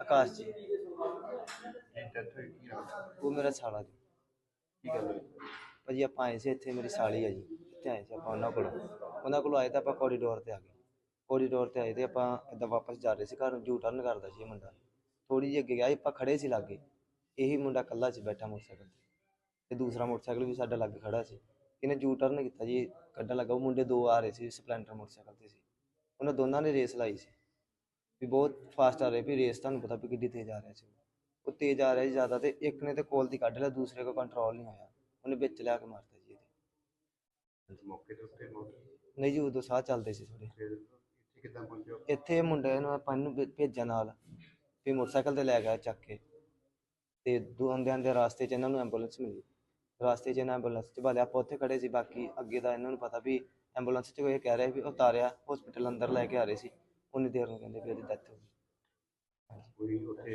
ਆਕਾਸ਼ ਜੀ। ਉਹ ਮੇਰਾ ਸਾਲਾ ਜੀ। ਕੀ ਗੱਲ ਹੋਈ? ਭਾਜੀ ਆਪਾਂ ਆਏ ਸੀ ਇੱਥੇ ਮੇਰੀ ਸਾਲੀ ਆ ਜੀ। ਇੱਥੇ ਆਏ ਸੀ ਆਪਾਂ ਉਹਨਾਂ ਕੋਲ। ਉਹਨਾਂ ਕੋਲ ਆਏ ਤਾਂ ਆਪਾਂ ਕੋਰੀਡੋਰ ਤੇ ਆ ਗਏ। ਕੋਰੀਡੋਰ ਤੇ ਆਏ ਤੇ ਆਪਾਂ ਇੱਦਾਂ ਵਾਪਸ ਜਾ ਰਹੇ ਸੀ ਘਰ ਨੂੰ ਯੂ ਟਰਨ ਕਰਦਾ ਸੀ ਇਹ ਮੁੰਡਾ। ਥੋੜੀ ਜਿਹੀ ਅੱਗੇ ਗਿਆ ਸੀ, ਆਪਾਂ ਖੜੇ ਸੀ ਲਾਗੇ। ਇਹੀ ਮੁੰਡਾ ਕੱਲਾ ਸੀ ਬੈਠਾ ਮੋਟਰਸਾਈਕਲ ਤੇ। ਤੇ ਦੂਸਰਾ ਮੋਟਰਸਾਈਕਲ ਵੀ ਸਾਡਾ ਲਾਗੇ ਖੜਾ ਸੀ। ਇਹਨੇ ਯੂ ਟਰਨ ਕੀਤਾ ਜੀ ਕੱਢਣ ਲੱਗਾ। ਉਹ ਮੁੰਡੇ ਦੋ ਆ ਰਹੇ ਸੀ ਸਪਲੈਂਡਰ ਮੋਟਰਸਾਈਕਲ ਤੇ ਸੀ। ਉਹਨਾਂ ਦੋਨਾਂ ਨੇ ਰੇਸ ਲਾਈ ਸੀ। ਵੀ ਬਹੁਤ ਫਾਸਟ ਆ ਰਹੇ ਵੀ ਰੇਸ ਤੁਹਾਨੂੰ ਪਤਾ ਵੀ ਕਿੱਡੀ ਤੇਜ਼ ਆ ਰਿਹਾ ਸੀ। ਉਹ ਤੇਜ਼ ਆ ਰਿਹਾ ਸੀ ਜ਼ਿਆਦਾ ਤੇ ਇੱਕ ਨੇ ਤੇ ਕੋਲ ਦੀ ਕੱਢ ਲਿਆ ਦੂਸਰੇ ਕੋ ਕੰਟਰੋਲ ਨਹੀਂ ਹੋਇਆ। ਉਹਨੇ ਵਿੱਚ ਲਿਆ ਕੇ ਮਾਰਤਾ ਜੀ ਇਹਦੇ। ਮੌਕੇ ਦੇ ਉੱਤੇ ਮੌਤ ਨਹੀਂ ਜੀ ਉਦੋਂ ਸਾਹ ਚੱਲਦੇ ਸੀ ਥੋੜੇ ਇੱਥੇ ਕਿੱਦਾਂ ਪਹੁੰਚਿਓ ਇੱਥੇ ਮੁੰਡੇ ਨੂੰ ਆਪਾਂ ਨੂੰ ਭੇਜਿਆ ਨਾਲ ਵੀ ਮੋਟਰਸਾਈਕਲ ਤੇ ਲੈ ਗਿਆ ਚੱਕ ਕੇ। ਤੇ ਦੋ ਆਉਂਦੇ ਆਉਂਦੇ ਰਾਸਤੇ 'ਚ ਇਹਨਾਂ ਨੂੰ ਐਂਬੂਲੈਂਸ ਮਿਲੀ। ਰਾਸਤੇ 'ਚ ਇਹਨਾਂ ਐਂਬੂਲੈਂਸ 'ਚ ਬਾਲੇ ਆਪਾਂ ਉੱਥੇ ਖੜੇ ਸੀ ਬਾਕੀ ਅੱਗੇ ਦਾ ਇਹਨਾਂ ਨੂੰ ਪਤਾ ਵੀ ਐਂਬੂਲੈਂਸ 'ਚ ਕੋਈ ਕਹਿ ਰਿਹਾ ਵੀ ਉਤਾਰਿਆ ਹਸਪੀਟਲ ਅੰਦਰ ਲੈ ਕੇ ਆ ਰਹੇ ਸੀ। ਉਨੀ ਦੇਰ ਨੂੰ ਕਹਿੰਦੇ ਵੀ ਇਹਦੀ ਡੈਥ ਹੋ ਗਈ। ਕੋਈ ਉੱਥੇ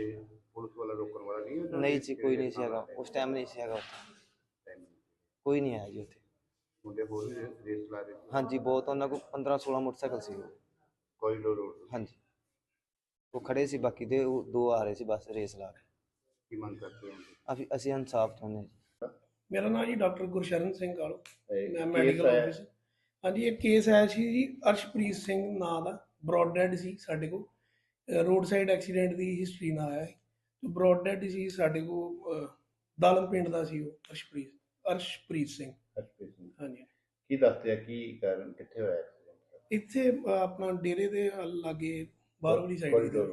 ਪੁਲਿਸ ਵਾਲਾ ਰੋਕਣ ਵਾਲਾ ਨਹੀਂ ਹੁੰਦਾ ਨਹੀਂ ਜੀ ਕੋਈ ਨਹੀਂ ਸੀ ਹੈਗਾ। ਉਸ ਟਾਈਮ ਨਹੀਂ ਸੀ ਹੈਗਾ ਉੱਥੇ। ਕੋਈ ਨਹੀਂ ਆਇਆ ਜੀ ਉੱਥੇ। ਮੁੰਡੇ ਹੋਰ ਵੀ ਰੇਸ ਲਾ ਰਹੇ ਸੀ? ਹਾਂਜੀ ਬਹੁਤ ਉਹਨਾਂ ਕੋਲ 15 16 ਮੋਟਰਸਾਈਕਲ ਸੀ ਕੋਰੀਡੋਰ ਰੋਡ ਤੇ। ਹਾਂਜੀ। ਉਹ ਖੜੇ ਸੀ ਬਾਕੀ ਦੇ ਉਹ ਦੋ ਆ ਰਹੇ ਸੀ ਬਸ ਰੇਸ ਲਾ ਕੇ। ਕੀ ਮੰਗ ਕਰਦੇ ਹੋ ਅਸੀਂ ਅਸੀਂ ਇਨਸਾਫ ਚਾਹੁੰਦੇ ਹਾਂ ਜੀ। ਮੇਰਾ ਨਾਮ ਜੀ ਡਾਕਟਰ ਗੁਰਸ਼ਰਨ ਸਿੰਘ ਕਾਲੋ ਇਹ ਮੈਂ ਮੈਡੀਕਲ ਆਇਆ। ਆਫਿਸ ਹਾਂਜੀ ਇਹ ਕੇਸ ਆਇਆ ਸੀ ਜੀ ਅਰਸ਼ਪ੍ਰੀਤ ਸਿੰਘ ਨਾਂ ਦਾ। ਬ੍ਰੌਡ ਡੈਡ ਸੀ ਸਾਡੇ ਕੋਲ। ਰੋਡ ਸਾਈਡ ਐਕਸੀਡੈਂਟ ਦੀ ਹਿਸਟਰੀ ਨਾਲ ਆਇਆ ਹੈ ਤੇ ਸੀ ਸਾਡੇ ਕੋਲ ਦਾਲਮ ਪਿੰਡ ਦਾ ਸੀ ਉਹ ਅਰਸ਼ਪ੍ਰੀਤ ਅਰਸ਼ਪ੍ਰੀਤ ਸਿੰਘ। ਸਿੰਘ। ਹਾਂਜੀ। ਕੀ ਦੱਸਦੇ ਆ ਕੀ ਕਾਰਨ ਕਿੱਥੇ ਹੋਇਆ ਐਕਸੀਡੈਂਟ ਇੱਥੇ ਆਪਣਾ ਡੇਰੇ ਦੇ ਲਾਗੇ ਬਾਹਰਲੀ ਸਾਈਡ ਤੇ।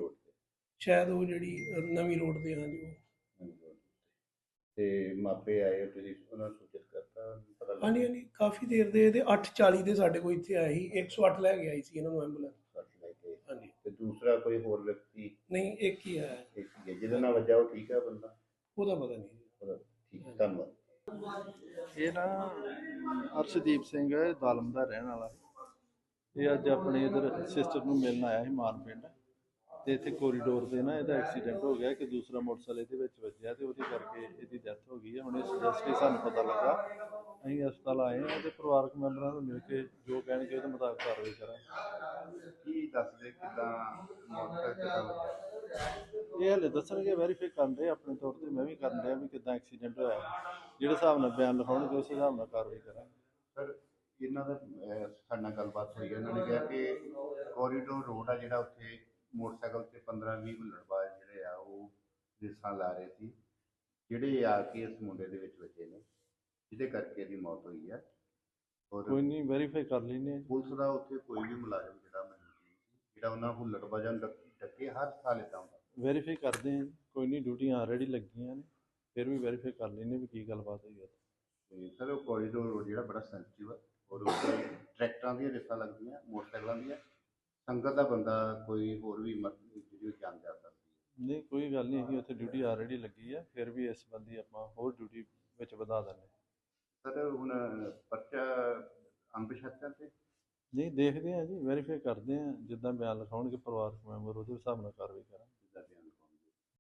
ਸ਼ਾਇਦ ਉਹ ਜਿਹੜੀ ਨਵੀਂ ਰੋਡ ਤੇ ਹਾਂਜੀ ਉਹ। ਤੇ। ਮਾਪੇ ਆਏ ਤੁਸੀਂ ਉਹਨਾਂ ਨੂੰ ਸੂਚਿਤ ਕਰਤਾ ਪਤਾ? ਹਾਂਜੀ ਹਾਂਜੀ ਕਾਫੀ ਦੇਰ ਦੇ ਇਹਦੇ 8:40 ਦੇ ਸਾਡੇ ਕੋਲ ਇੱਥੇ ਆਏ ਸੀ 108 ਲੈ ਕੇ ਆਈ ਸੀ ਇਹਨਾਂ ਨੂੰ ਐਂਬੂਲੈਂਸ। ਦੂਸਰਾ ਕੋਈ ਹੋਰ ਵਿਅਕਤੀ ਨਹੀਂ ਇੱਕ ਹੀ ਆਇਆ ਇੱਕ ਹੀ ਹੈ, ਜਿਹਦੇ ਨਾਲ ਵੱਜਾ ਉਹ ਠੀਕ ਹੈ ਬੰਦਾ? ਉਹਦਾ ਪਤਾ ਨਹੀਂ। ਉਹਦਾ ਠੀਕ ਹੈ, ਧੰਨਵਾਦ। ਇਹ ਨਾ ਅਰਸ਼ਦੀਪ ਸਿੰਘ ਹੈ ਦਾਲਮ ਦਾ ਰਹਿਣ ਵਾਲਾ। ਇਹ ਅੱਜ ਆਪਣੇ ਇਧਰ ਸਿਸਟਰ ਨੂੰ ਮਿਲਣ ਆਇਆ ਸੀ ਮਾਨ ਪਿੰਡ। ਤੇ ਇੱਥੇ ਕੋਰੀਡੋਰ ਤੇ ਨਾ ਇਹਦਾ ਐਕਸੀਡੈਂਟ ਹੋ ਗਿਆ ਕਿ ਦੂਸਰਾ ਮੋਟਰਸਾਈਕਲ ਇਹਦੇ ਵਿੱਚ ਵੱਜਿਆ ਤੇ ਉਹਦੇ ਕਰਕੇ ਇਹਦੀ ਡੈਥ ਹੋ ਗਈ ਹੈ। ਹੁਣ ਇਸ ਜਸਟ ਸਾਨੂੰ ਪਤਾ ਲੱਗਾ ਅਸੀਂ ਹਸਪਤਾਲ ਆਏ ਹਾਂ ਤੇ ਪਰਿਵਾਰਕ ਮੈਂਬਰਾਂ ਨੂੰ ਮਿਲ ਕੇ ਜੋ ਕਹਿਣਗੇ ਉਹਦੇ ਮੁਤਾਬਕ ਕਾਰਵਾਈ ਕਰਾਂਗੇ। ਕੀ ਦੱਸਦੇ ਕਿਦਾਂ ਮੋਟਰ ਕਿਦਾਂ ਇਹ ਹਲੇ ਦੱਸਣਗੇ ਵੈਰੀਫਾਈ ਕਰਨ ਦੇ ਆਪਣੇ ਤੌਰ ਤੇ ਮੈਂ ਵੀ ਕਰਨ ਰਿਹਾ ਵੀ ਕਿਦਾਂ ਐਕਸੀਡੈਂਟ ਹੋਇਆ। ਜਿਹੜੇ ਹਿਸਾਬ ਨਾਲ ਬਿਆਨ ਲਿਖਾਉਣਗੇ ਉਸ ਹਿਸਾਬ ਨਾਲ ਕਾਰਵਾਈ ਕਰਾਂਗੇ। ਸਰ ਇਹਨਾਂ ਦਾ ਸਾਡੇ ਨਾਲ ਗੱਲਬਾਤ ਹੋਈ ਹੈ ਇਹਨਾਂ ਨੇ ਕਿਹਾ ਕਿ ਕੋਰੀਡੋਰ ਰੋਡ ਆ ਜਿਹੜਾ ਉੱਥੇ ਮੋਟਰਸਾਈਕਲ ਤੇ 15 20 ਹੁੱਲੜਬਾਜ਼ ਜਿਹੜੇ ਆ ਉਹ ਰੇਸਾਂ ਲਾ ਰਹੇ ਸੀ। ਜਿਹੜੇ ਆ ਕੇ ਇਸ ਮੁੰਡੇ ਦੇ ਵਿੱਚ ਵੱਜੇ ਨੇ। ਜਿਹਦੇ ਕਰਕੇ ਇਹਦੀ ਮੌਤ ਹੋਈ ਹੈ ਔਰ ਕੋਈ ਨਹੀਂ ਵੈਰੀਫਾਈ ਕਰ ਲੈਂਦੇ ਹਾਂ ਪੁਲਿਸ ਦਾ ਉੱਥੇ ਕੋਈ ਵੀ ਮੁਲਾਜ਼ਮ ਜਿਹੜਾ ਮੌਜੂਦ ਨਹੀਂ ਸੀ ਜਿਹੜਾ ਉਹਨਾਂ ਨੂੰ ਡੱਕ- ਡੱਕੇ ਹਰ ਸਾਲ ਇਦਾਂ ਹੁੰਦਾ। ਵੈਰੀਫਾਈ ਕਰਦੇ ਜੀ। ਕੋਈ ਨਹੀਂ ਡਿਊਟੀਆਂ ਆਲਰੇਡੀ ਲੱਗੀਆਂ ਨੇ। ਫਿਰ ਵੀ ਵੈਰੀਫਾਈ ਕਰ ਲੈਂਦੇ ਵੀ ਕੀ ਗੱਲਬਾਤ ਹੋਈ ਹੈ ਤੇ ਸਰ ਉਹ ਕੋਰੀਡੋਰ ਰੋਡ ਜਿਹੜਾ ਬੜਾ ਸੈਂਸਿਟਿਵ ਹੈ ਔਰ ਉੱਥੇ ਟਰੈਕਟਰਾਂ ਦੀਆਂ ਰੇਸਾਂ ਲੱਗਦੀਆਂ ਮੋਟਰਸਾਈਕਲਾਂ ਦੀਆਂ। ਸੰਗਤ ਦਾ ਬੰਦਾ ਕੋਈ ਹੋਰ ਵੀ ਜਿਹੜੀ ਜਾਨ ਜਾ ਸਕਦੀ ਨਹੀਂ ਕੋਈ ਗੱਲ ਨਹੀਂ ਹੈਗੀ ਉੱਥੇ ਡਿਊਟੀ ਆਲਰੇਡੀ ਲੱਗੀ ਆ। ਫਿਰ ਵੀ ਇਸ ਸੰਬੰਧੀ ਆਪਾਂ ਹੋਰ ਡਿਊਟੀ ਵਿੱਚ ਵਧਾ ਦਿੰਦੇ। ਸਰ, ਹੁਣ ਪਰਚਾ ਅੰਬਸ਼ਤਨ ਤੇ? ਨਹੀਂ, ਦੇਖਦੇ ਆ ਜੀ ਵੈਰੀਫਾਈ ਕਰਦੇ ਆ, ਜਿੱਦਾਂ ਬਿਆਨ ਲਿਖਾਉਣਗੇ, ਪਰਿਵਾਰਕ ਮੈਂਬਰ ਉਹਦੇ ਹਿਸਾਬ ਨਾਲ ਕਾਰਵਾਈ ਕਰਾਂਗੇ।